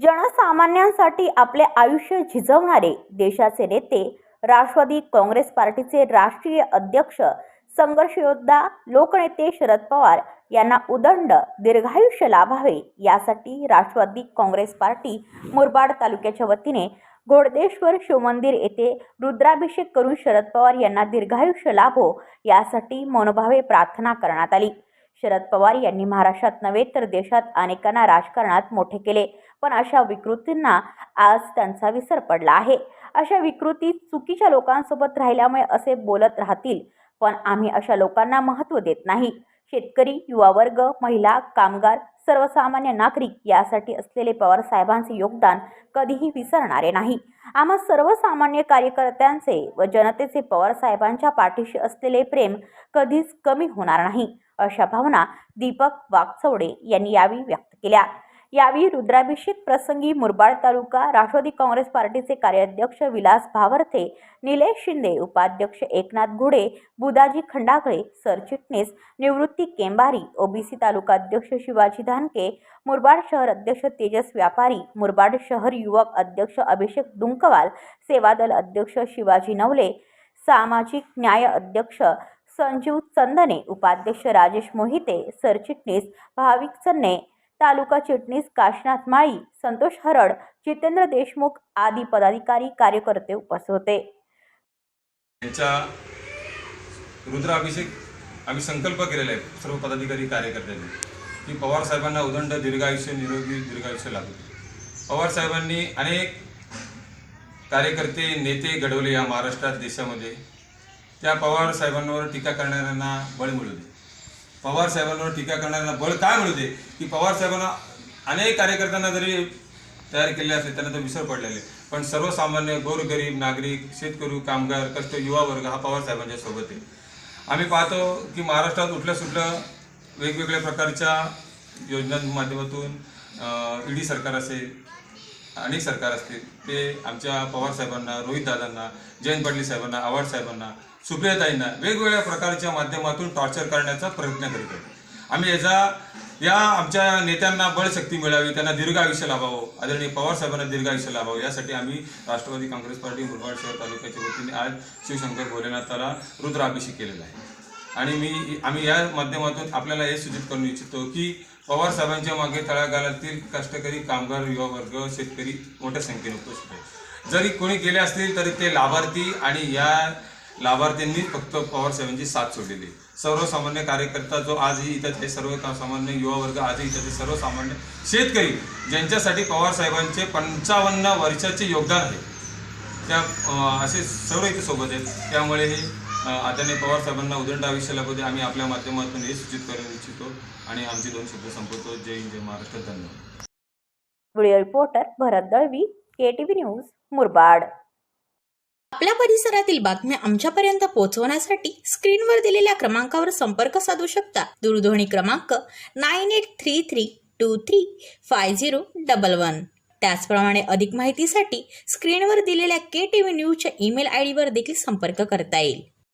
जनसामान्यांसाठी आपले आयुष्य झिजवणारे देशाचे नेते राष्ट्रवादी काँग्रेस पार्टीचे राष्ट्रीय अध्यक्ष संघर्षयोद्धा लोकनेते शरद पवार यांना उदंड दीर्घायुष्य लाभावे यासाठी राष्ट्रवादी काँग्रेस पार्टी मुरबाड तालुक्याच्या वतीने घोडदेश्वर शिवमंदिर येथे रुद्राभिषेक करून शरद पवार यांना दीर्घायुष्य लाभो यासाठी मनोभावे प्रार्थना करण्यात आली. शरद पवार यांनी महाराष्ट्रात नव्हे तर देशात अनेकांना राजकारणात मोठे केले. पण अशा विकृतींना आज त्यांचा विसर पडला आहे. अशा विकृती चुकीच्या लोकांसोबत राहिल्यामुळे असे बोलत राहतील पण आम्ही अशा लोकांना महत्त्व देत नाही. शेतकरी युवा वर्ग महिला कामगार सर्वसामान्य नागरिक यासाठी असलेले पवार साहेबांचे योगदान कधीही विसरणारे नाही. आम्हा सर्वसामान्य कार्यकर्त्यांचे व जनतेचे पवार साहेबांच्या पाठीशी असलेले प्रेम कधीच कमी होणार नाही अशा भावना दीपक वागचौडे यांनी यावेळी व्यक्त केल्या. यावेळी रुद्राभिषेक प्रसंगी मुरबाड तालुका राष्ट्रवादी काँग्रेस पार्टीचे कार्याध्यक्ष विलास भावर्थे निलेश शिंदे उपाध्यक्ष एकनाथ घुडे बुदाजी खंडागळे सरचिटणीस निवृत्ती केंबारी ओबीसी तालुका अध्यक्ष शिवाजी धानके मुरबाड शहर अध्यक्ष तेजस व्यापारी मुरबाड शहर युवक अध्यक्ष अभिषेक दुंकवाल सेवादल अध्यक्ष शिवाजी नवले सामाजिक न्याय अध्यक्ष संजीव चंदने उपाध्यक्ष राजेश मोहिते सरचिटणीस भाविक चन्ने तालुका चिटणीस काशनाथ माळी संतोष हरड जितेंद्र देशमुख आदी पदाधिकारी कार्यकर्ते उपस्थित होते. यांचा रुद्राभिषेक आम्ही संकल्प केलेला आहे सर्व पदाधिकारी कार्यकर्त्यांनी की पवार साहेबांना उदंड दीर्घायुष्य निरोगी दीर्घायुष्य लागू. पवार साहेबांनी अनेक कार्यकर्ते नेते घडवले या महाराष्ट्रात देशामध्ये. त्या पवार साहेबांवर टीका करणाऱ्यांना बळ मिळू दे. पवार साहेबांवर टीका करणाऱ्यांना बळ काय मिळू दे? की पवार साहेबांना अनेक कार्यकर्त्यांना जरी तयार केले असले त्यांना तर विसर पडलेले पण सर्वसामान्य गोरगरीब नागरिक शेतकरी कामगार कष्ट युवा वर्ग हा पवार साहेबांच्या सोबत आहे. आम्ही पाहतो की महाराष्ट्रात उठलं सुटलं वेगवेगळ्या प्रकारच्या योजनांच्या माध्यमातून ईडी सरकार असेल अनेक सरकार असतील ते आमच्या पवार साहेबांना रोहित दादांना जयंत पाटील साहेबांना आव्हाड साहेबांना सुप्रियाताईंना वेगवेगळ्या प्रकारच्या माध्यमातून टॉर्चर करण्याचा प्रयत्न करीत आहेत. आम्ही याचा या आमच्या नेत्यांना बळशक्ती मिळावी त्यांना दीर्घ आयुष्य लाभावं आदरणीय पवार साहेबांना दीर्घ आयुष्य लाभावं यासाठी आम्ही राष्ट्रवादी काँग्रेस पार्टी मुरबाड शहर तालुक्याच्या वतीने आज शिवशंकर भोलेनाथाला रुद्राभिषेक केलेला आहे. आणि मी आम्ही या माध्यमातून आपल्याला हे सूचित करू इच्छितो की पवार साहेबांच्या मागे तळागाळातील कष्टकरी कामगार युवा वर्ग शेतकरी मोठ्या संख्येने उपस्थित आहे जरी कोणी गेले असतील तरी ते लाभार्थी आणि या लाभार्थ्यांनी फक्त पवार साहेबांची साथ सोडलेली सर्वसामान्य कार्यकर्ता जो आजही इथं ते सर्व सामान्य युवा वर्ग आजही इथं ते सर्वसामान्य शेतकरी ज्यांच्यासाठी पवार साहेबांचे पंचावन्न वर्षाचे योगदान आहे. त्या असे सर्व इथे सोबत आहेत. त्यामुळे हे आदरणीय पवार साहेबांना उदंड आयुष्य लाभू आम्ही आपल्या माध्यमातून हे सूचित करू इच्छितो आणि आमचे दोन शब्द संपवतो. जय हिंद जय महाराष्ट्र. धन्यवाद. Video reporter Bharat Dalvi K T V news Murbad. आपल्या परिसरातील बातम्या आमच्यापर्यंत पोहोचवण्यासाठी स्क्रीनवर दिलेल्या क्रमांकावर संपर्क साधू शकता. दूरध्वनी क्रमांक nine eight three three two three five zero double one. त्याचप्रमाणे अधिक माहितीसाठी स्क्रीनवर दिलेल्या के टी व्ही न्यूजच्या ईमेल आय डीवर देखील संपर्क करता येईल.